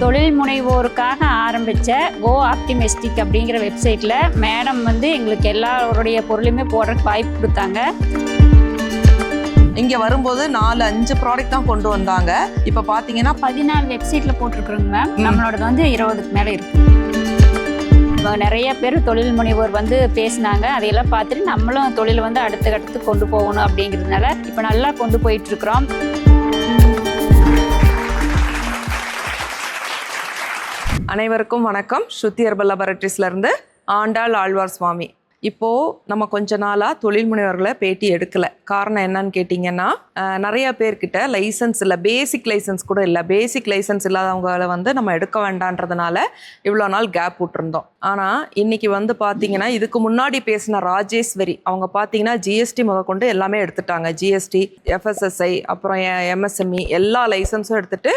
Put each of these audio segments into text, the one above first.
தொழில் முனைவோருக்காக ஆரம்பித்த கோ ஆப்டிமிஸ்டிக் அப்படிங்கிற வெப்சைட்டில் மேடம் வந்து எங்களுக்கு எல்லாருடைய பொருளையுமே போடுறதுக்கு வாய்ப்பு கொடுத்தாங்க. இங்க வரும்போது நாலு அஞ்சு ப்ராடக்ட் தான் கொண்டு வந்தாங்க. இப்ப பாத்தீங்கன்னா பதினாலு வெப்சைட்டில் போட்டிருக்குறோங்க மேம். நம்மளோடது வந்து இருபதுக்கு மேலே இருக்கு. இப்போ நிறைய பேர் தொழில் முனைவோர் வந்து பேசினாங்க. அதையெல்லாம் பார்த்துட்டு நம்மளும் தொழில் வந்து அடுத்த கட்டத்துக்கு கொண்டு போகணும் அப்படிங்கிறதுனால இப்போ நல்லா கொண்டு போயிட்டு அனைவருக்கும் வணக்கம். ஸ்ருதி ஹெர்பல் லெபரட்டரிஸ்ல ஆண்டாள் ஆழ்வார் சுவாமி. இப்போது நம்ம கொஞ்ச நாளாக தொழில் முனைவர்களை பேட்டி எடுக்கல. காரணம் என்னன்னு கேட்டிங்கன்னா நிறைய பேர்கிட்ட லைசன்ஸ் இல்லை பேசிக் லைசன்ஸ் கூட இல்லை. பேசிக் லைசன்ஸ் இல்லாதவங்கள வந்து நம்ம எடுக்க வேண்டான்றதுனால இவ்வளோ நாள் கேப் விட்டுருந்தோம். ஆனால் இன்றைக்கி வந்து பார்த்தீங்கன்னா இதுக்கு முன்னாடி பேசின ராஜேஸ்வரி அவங்க பார்த்தீங்கன்னா ஜிஎஸ்டி முதற்கொண்டு எல்லாமே எடுத்துட்டாங்க. ஜிஎஸ்டி எஃப்எஸ்எஸ்ஐ அப்புறம் எம்எஸ்எம்இ எல்லா லைசன்ஸும் எடுத்துட்டு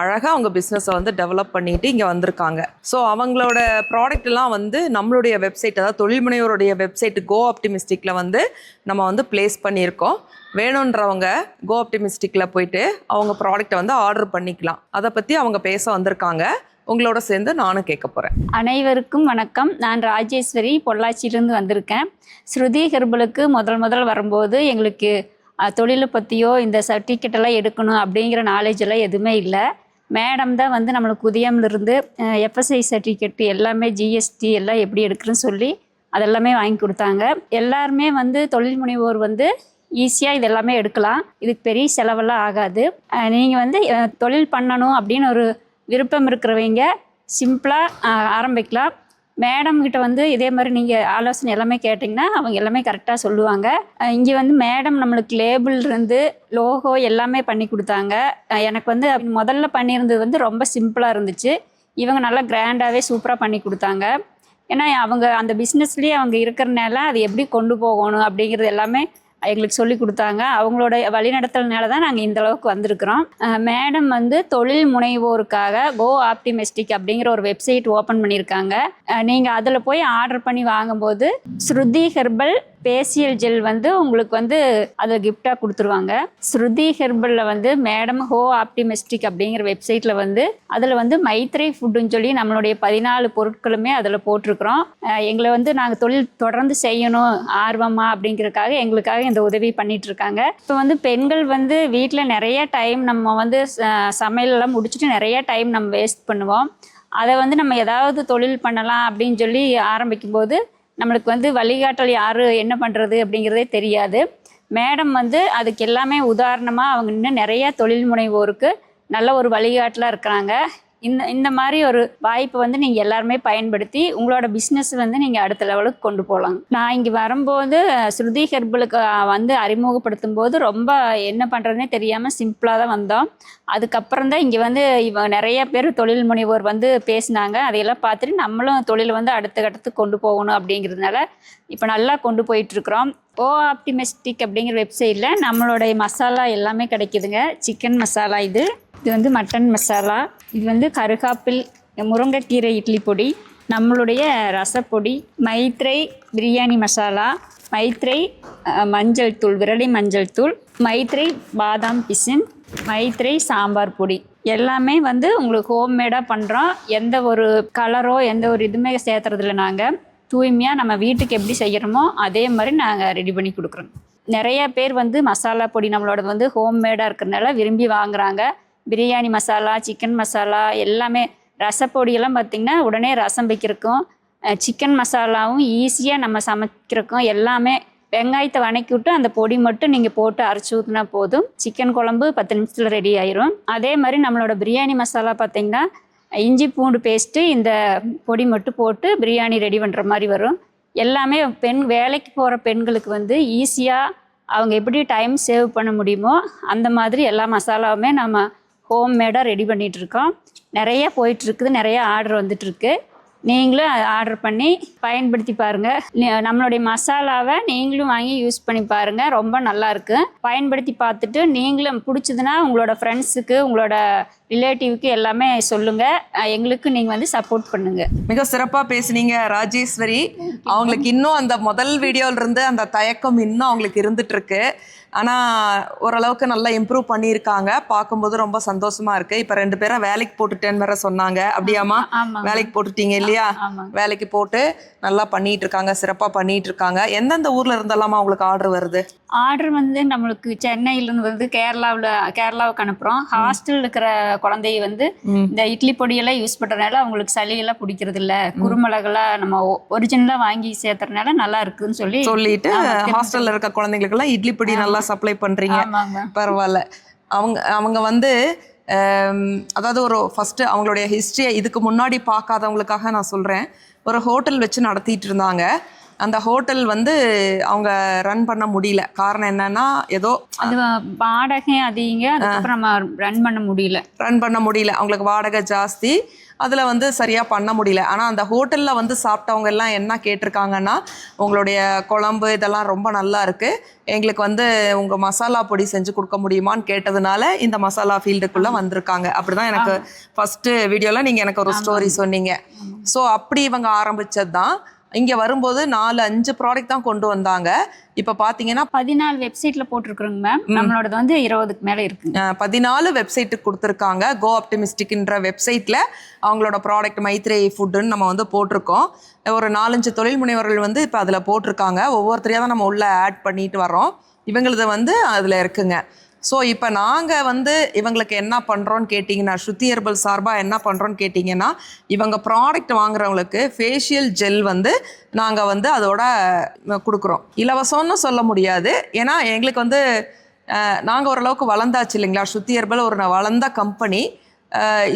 அழகாக அவங்க பிஸ்னஸை வந்து டெவலப் பண்ணிட்டு இங்கே வந்திருக்காங்க. ஸோ அவங்களோட ப்ராடக்ட் எல்லாம் வந்து நம்மளுடைய வெப்சைட் அதாவது தொழில் முனைவருடைய வெப்சைட் கோ ஆப்டிமிஸ்டிக்கில் வந்து நம்ம வந்து ப்ளேஸ் பண்ணியிருக்கோம். வேணுன்றவங்க கோ ஆப்டிமிஸ்டிக்கில் போயிட்டு அவங்க ப்ராடக்ட்டை வந்து ஆர்டர் பண்ணிக்கலாம். அதை பற்றி அவங்க பேச வந்திருக்காங்க. உங்களோட சேர்ந்து நானும் கேட்க போகிறேன் அனைவருக்கும் வணக்கம். நான் ராஜேஸ்வரி பொள்ளாச்சியிலேருந்து வந்திருக்கேன். ஸ்ருதி ஹெர்பலுக்கு முதல் முதல் வரும்போது எங்களுக்கு தொழிலை பற்றியோ இந்த சர்டிஃபிகேட்டெல்லாம் எடுக்கணும் அப்படிங்கிற நாலேஜ் எல்லாம் எதுவுமே இல்லை. மேடம் தான் வந்து நம்மளுக்கு உதயம்லேருந்து எஃப்எஸ்ஐ சர்டிஃபிகேட் எல்லாமே ஜிஎஸ்டி எல்லாம் எப்படி எடுக்கிறேன்னு சொல்லி அதெல்லாமே வாங்கி கொடுத்தாங்க. எல்லாருமே வந்து தொழில் முனைவோர் வந்து ஈஸியாக இது எல்லாமே எடுக்கலாம். இதுக்கு பெரிய செலவெல்லாம் ஆகாது. நீங்கள் வந்து தொழில் பண்ணணும் அப்படின்னு ஒரு விருப்பம் இருக்கிறவங்க சிம்பிளாக ஆரம்பிக்கலாம். மேடம் கிட்ட வந்து இதே மாதிரி நீங்கள் ஆலோசனை எல்லாமே கேட்டிங்கன்னா அவங்க எல்லாமே கரெக்டாக சொல்லுவாங்க. இங்கே வந்து மேடம் நம்மளுக்கு லேபிள் இருந்து லோகோ எல்லாமே பண்ணி கொடுத்தாங்க. எனக்கு வந்து முதல்ல பண்ணியிருந்தது வந்து ரொம்ப சிம்பிளாக இருந்துச்சு. இவங்க நல்லா கிராண்டாகவே சூப்பராக பண்ணி கொடுத்தாங்க. ஏன்னா அவங்க அந்த பிஸ்னஸ்லேயே அவங்க இருக்கிறனால அது எப்படி கொண்டு போகணும் அப்படிங்கிறது எல்லாமே எங்களுக்கு சொல்லி கொடுத்தாங்க. அவங்களோட வழிநடத்தல்னால தான் நாங்கள் இந்த அளவுக்கு வந்திருக்கிறோம். மேடம் வந்து தொழில் முனைவோருக்காக கோ ஆப்டிமிஸ்டிக் அப்படிங்கிற ஒரு வெப்சைட் ஓப்பன் பண்ணியிருக்காங்க. நீங்கள் அதில் போய் ஆர்டர் பண்ணி வாங்கும்போது ஸ்ருதி ஹெர்பல் பேசியல் ஜெல் வந்து உங்களுக்கு வந்து அதை கிஃப்டாக கொடுத்துருவாங்க. ஸ்ருதி ஹெர்பலில் வந்து மேடம் ஹோ ஆப்டிமிஸ்டிக் அப்படிங்கிற வெப்சைட்டில் வந்து அதில் வந்து மைத்ரை ஃபுட்டுன்னு சொல்லி நம்மளுடைய பதினாலு பொருட்களுமே அதில் போட்டிருக்கிறோம். எங்களை வந்து நாங்கள் தொழில் தொடர்ந்து செய்யணும் ஆர்வமாக அப்படிங்கிறதுக்காக எங்களுக்காக இந்த உதவி பண்ணிட்டு இருக்காங்க. இப்போ வந்து பெண்கள் வந்து வீட்டில் நிறைய டைம் நம்ம வந்து ச- சமையலெல்லாம் முடிச்சுட்டு நிறைய டைம் நம்ம வேஸ்ட் பண்ணுவோம். அதை வந்து நம்ம ஏதாவது தொழில் பண்ணலாம் அப்படின்னு சொல்லி ஆரம்பிக்கும்போது நம்மளுக்கு வந்து வழிகாட்டல் யார் என்ன பண்ணுறது அப்படிங்கிறதே தெரியாது. மேடம் வந்து அதுக்கு எல்லாமே உதாரணமாக அவங்க இன்னும் நிறைய தொழில் முனைவோருக்கு நல்ல ஒரு வழிகாட்டலாக இருக்கிறாங்க. இந்த இந்த மாதிரி ஒரு வாய்ப்பை வந்து நீங்கள் எல்லாருமே பயன்படுத்தி உங்களோட பிஸ்னஸ் வந்து நீங்கள் அடுத்த லெவலுக்கு கொண்டு போகலாம். நான் இங்கே வரும்போது ஸ்ருதி ஹெர்பலுக்கு வந்து அறிமுகப்படுத்தும் போது ரொம்ப என்ன பண்ணுறதுனே தெரியாமல் சிம்பிளாக தான் வந்தோம். அதுக்கப்புறம் தான் இங்கே வந்து இவங்க நிறைய பேர் தொழில் முனைவோர் வந்து பேசினாங்க. அதையெல்லாம் பார்த்துட்டு நம்மளும் தொழிலை வந்து அடுத்த கட்டத்துக்கு கொண்டு போகணும் அப்படிங்கிறதுனால இப்போ நல்லா கொண்டு போயிட்டுருக்குறோம். ஓ ஆப்டிமிஸ்டிக் அப்படிங்கிற வெப்சைட்டில் நம்மளுடைய மசாலா எல்லாமே கிடைக்குதுங்க. சிக்கன் மசாலா இது. இது வந்து மட்டன் மசாலா. இது வந்து கருகாப்பில் முருங்கைக்கீரை இட்லி பொடி நம்மளுடைய ரசப்பொடி மைத்ரை பிரியாணி மசாலா மைத்ரை மஞ்சள் தூள் விரலி மஞ்சள் தூள் மைத்ரை பாதாம் பிசின் மைத்ரை சாம்பார் பொடி. எல்லாமே வந்து உங்களுக்கு ஹோம்மேடாக பண்ணுறோம் எந்த ஒரு கலரோ எந்த ஒரு இதுவுமே சேர்த்துறதில்ல நாங்கள் தூய்மையாக நம்ம வீட்டுக்கு எப்படி செய்கிறோமோ அதே மாதிரி நாங்கள் ரெடி பண்ணி கொடுக்குறோம். நிறைய பேர் வந்து மசாலா பொடி நம்மளோட வந்து ஹோம்மேடாக இருக்கிறனால விரும்பி வாங்குறாங்க. பிரியாணி மசாலா சிக்கன் மசாலா எல்லாமே ரசப்பொடியெல்லாம் பார்த்திங்கன்னா உடனே ரசம் வைக்கிறதுக்கும் சிக்கன் மசாலாவும் ஈஸியாக நம்ம சமைக்கிறக்கும் எல்லாமே வெங்காயத்தை வணக்கி விட்டு அந்த பொடி மட்டும் நீங்கள் போட்டு அரைச்சி ஊற்றினா போதும். சிக்கன் குழம்பு பத்து நிமிஷத்தில் ரெடி ஆயிரும். அதே மாதிரி நம்மளோட பிரியாணி மசாலா பார்த்திங்கன்னா இஞ்சி பூண்டு பேஸ்ட்டு இந்த பொடி மட்டும் போட்டு பிரியாணி ரெடி பண்ணுற மாதிரி வரும். எல்லாமே பெண் வேலைக்கு போகிற பெண்களுக்கு வந்து ஈஸியாக அவங்க எப்படி டைம் சேவ் பண்ண முடியுமோ அந்த மாதிரி எல்லா மசாலாவுமே நம்ம ஹோம் மேடாக ரெடி பண்ணிகிட்டு இருக்கோம் நிறைய போயிட்டுருக்குது நிறைய ஆர்டர் வந்துட்டுருக்கு. நீங்களும் ஆர்டர் பண்ணி பயன்படுத்தி பாருங்கள் நம்மளுடைய மசாலாவை நீங்களும் வாங்கி யூஸ் பண்ணி பாருங்கள் ரொம்ப நல்லாயிருக்கும் பயன்படுத்தி பார்த்துட்டு நீங்களும் பிடிச்சதுன்னா உங்களோட ஃப்ரெண்ட்ஸுக்கு உங்களோட ரிலேட்டிவ்க்கு எல்லாமே சொல்லுங்கள் எங்களுக்கு நீங்கள் வந்து சப்போர்ட் பண்ணுங்கள் மிக சிறப்பாக பேசுனீங்க ராஜேஸ்வரி. அவங்களுக்கு இன்னும் அந்த முதல் வீடியோவிலிருந்து அந்த தயக்கம் இன்னும் அவங்களுக்கு இருந்துகிட்ருக்கு இருக்கு ஆனா ஓரளவுக்கு நல்லா இம்ப்ரூவ் பண்ணியிருக்காங்க. பார்க்கும்போது ரொம்ப சந்தோஷமா இருக்கு. இப்ப ரெண்டு பேரும் வேலைக்கு போட்டுட்டேன்னு வேற சொன்னாங்க. அப்படியாம்மா? வேலைக்கு போட்டுட்டீங்க இல்லையா? வேலைக்கு போட்டு நல்லா பண்ணிட்டு இருக்காங்க சிறப்பா பண்ணிட்டு இருக்காங்க எந்தெந்த ஊர்ல இருந்தெல்லாமா உங்களுக்கு ஆர்டர் வருது? ஆர்டர் வந்து நம்மளுக்கு சென்னையிலேருந்து வந்து கேரளாவில் கேரளாவுக்கு அனுப்புகிறோம் ஹாஸ்டல் இருக்கிற குழந்தைய வந்து. இந்த இட்லி பொடியெல்லாம் யூஸ் பண்ணுறதுனால அவங்களுக்கு சளியெல்லாம் பிடிக்கிறது இல்ல குருமிளகெல்லாம் நம்ம ஒரிஜினலாக வாங்கி சேர்த்துறதுனால நல்லா இருக்குன்னு சொல்லி சொல்லிட்டு ஹாஸ்டல்ல இருக்க குழந்தைங்களுக்கெல்லாம் இட்லி பொடி நல்லா சப்ளை பண்றீங்க. பரவாயில்ல. அவங்க அவங்க வந்து அதாவது ஒரு ஃபஸ்ட்டு அவங்களுடைய ஹிஸ்ட்ரியை இதுக்கு முன்னாடி பார்க்காதவங்களுக்காக நான் சொல்கிறேன் ஒரு ஹோட்டல் வச்சு நடத்திட்டு இருந்தாங்க. அந்த ஹோட்டல் வந்து அவங்க ரன் பண்ண முடியல. காரணம் என்னன்னா ஏதோ அது வாடகை அதிகங்க. அதுக்கப்புறம் நம்ம ரன் பண்ண முடியல. ரன் பண்ண முடியல. அவங்களுக்கு வாடகை ஜாஸ்தி. அதில் வந்து சரியாக பண்ண முடியல. ஆனால் அந்த ஹோட்டலில் வந்து சாப்பிட்டவங்க எல்லாம் என்ன கேட்டிருக்காங்கன்னா உங்களுடைய குழம்பு இதெல்லாம் ரொம்ப நல்லா இருக்குது எங்களுக்கு வந்து உங்கள் மசாலா பொடி செஞ்சு கொடுக்க முடியுமான்னு கேட்டதுனால இந்த மசாலா ஃபீல்டுக்குள்ளே வந்திருக்காங்க. அப்படி தான் எனக்கு ஃபஸ்ட்டு வீடியோவில் நீங்கள் எனக்கு ஒரு ஸ்டோரி சொன்னீங்க. ஸோ அப்படி இவங்க ஆரம்பிச்சது தான் இங்கே வரும்போது நாலு அஞ்சு ப்ராடக்ட் தான் கொண்டு வந்தாங்க. இப்போ பார்த்தீங்கன்னா பதினாலு வெப்சைட்ல போட்டிருக்கிறோங்க மேம் நம்மளோடது வந்து இருபதுக்கு மேல இருக்குங்க. அஹ் பதினாலு வெப்சைட்டுக்கு கொடுத்துருக்காங்க. கோ ஆப்டிமிஸ்டிக்ன்ற வெப்சைட்டில் அவங்களோட ப்ராடக்ட் மைத்ரே ஃபுட்டுன்னு நம்ம வந்து போட்டிருக்கோம். ஒரு நாலஞ்சு தொழில் முனைவர்கள் வந்து இப்போ அதில் போட்டிருக்காங்க. ஒவ்வொருத்தரையாக தான் நம்ம உள்ளே ஆட் பண்ணிட்டு வரோம் இவங்களது வந்து அதில் இருக்குங்க. ஸோ இப்போ நாங்கள் வந்து இவங்களுக்கு என்ன பண்ணுறோன்னு கேட்டிங்கன்னா ஸ்ருதி ஹெர்பல் சார்பாக என்ன பண்ணுறோன்னு கேட்டிங்கன்னா இவங்க ப்ராடக்ட் வாங்குறவங்களுக்கு ஃபேஷியல் ஜெல் வந்து நாங்கள் வந்து அதோட கொடுக்குறோம். இலவசம்னு சொல்ல முடியாது. ஏன்னா எங்களுக்கு வந்து நாங்கள் ஓரளவுக்கு வளர்ந்தாச்சு இல்லைங்களா? ஸ்ருதி ஹெர்பல் ஒரு வளர்ந்த கம்பெனி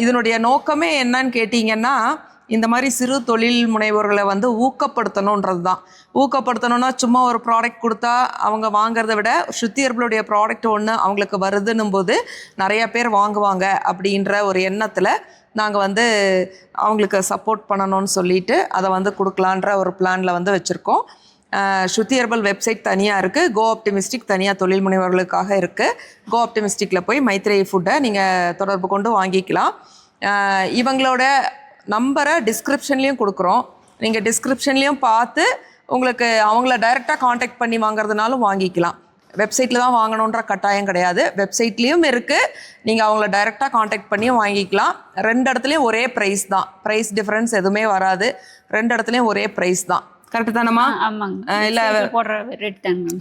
இதனுடைய நோக்கமே என்னன்னு கேட்டிங்கன்னா இந்த மாதிரி சிறு தொழில் முனைவோர்களை வந்து ஊக்கப்படுத்தணுன்றது தான் ஊக்கப்படுத்தணும்னா சும்மா ஒரு ப்ராடக்ட் கொடுத்தா அவங்க வாங்குறத விட சுத்தியர்களுடைய ப்ராடக்ட் ஒன்று அவங்களுக்கு வருதுன்னும் போது நிறையா பேர் வாங்குவாங்க அப்படின்ற ஒரு எண்ணத்தில் நாங்கள் வந்து அவங்களுக்கு சப்போர்ட் பண்ணணும்னு சொல்லிட்டு அதை வந்து கொடுக்கலான்ற ஒரு பிளானில் வந்து வச்சுருக்கோம். ஸ்ருதி ஹெர்பல் வெப்சைட் தனியாக இருக்குது கோ ஆப்டிமிஸ்டிக் தனியாக தொழில் முனைவர்களுக்காக இருக்குது கோ ஆப்டிமிஸ்டிக்கில் போய் மைத்ரேயி ஃபுட்டை நீங்கள் தொடர்பு கொண்டு வாங்கிக்கலாம். இவங்களோட நம்பரை டிஸ்கிரிப்ஷன்லேயும் கொடுக்குறோம். நீங்கள் டிஸ்கிரிப்ஷன்லேயும் பார்த்து உங்களுக்கு அவங்கள டைரெக்டாக காண்டாக்ட் பண்ணி வாங்குறதுனாலும் வாங்கிக்கலாம். வெப்சைட்டில் தான் வாங்கணுன்ற கட்டாயம் கிடையாது. வெப்சைட்லேயும் இருக்குது நீங்கள் அவங்கள டைரெக்டாக காண்டாக்ட் பண்ணியும் வாங்கிக்கலாம். ரெண்டு இடத்துலையும் ஒரே ப்ரைஸ் தான். ப்ரைஸ் டிஃப்ரென்ஸ் எதுவுமே வராது. ரெண்டு இடத்துலையும் ஒரே ப்ரைஸ் தான். கரெக்டு தானம்மா? இல்ல, போடுற ரேட்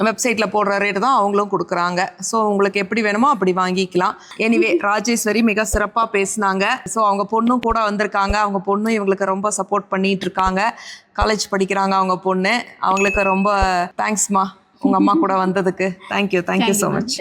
வெப்சைட்டில் போடுற ரேட்டு தான் அவங்களும் கொடுக்குறாங்க. ஸோ உங்களுக்கு எப்படி வேணுமோ அப்படி வாங்கிக்கலாம். எனிவே ராஜேஸ்வரி மிக சிறப்பாக பேசினாங்க. ஸோ அவங்க பொண்ணும் கூட வந்திருக்காங்க. அவங்க பொண்ணும் இவங்களுக்கு ரொம்ப சப்போர்ட் பண்ணிட்டு இருக்காங்க. காலேஜ் படிக்கிறாங்க அவங்க பொண்ணு. அவங்களுக்கு ரொம்ப தேங்க்ஸ்மா உங்கள் அம்மா கூட வந்ததுக்கு. Thank you thank you so much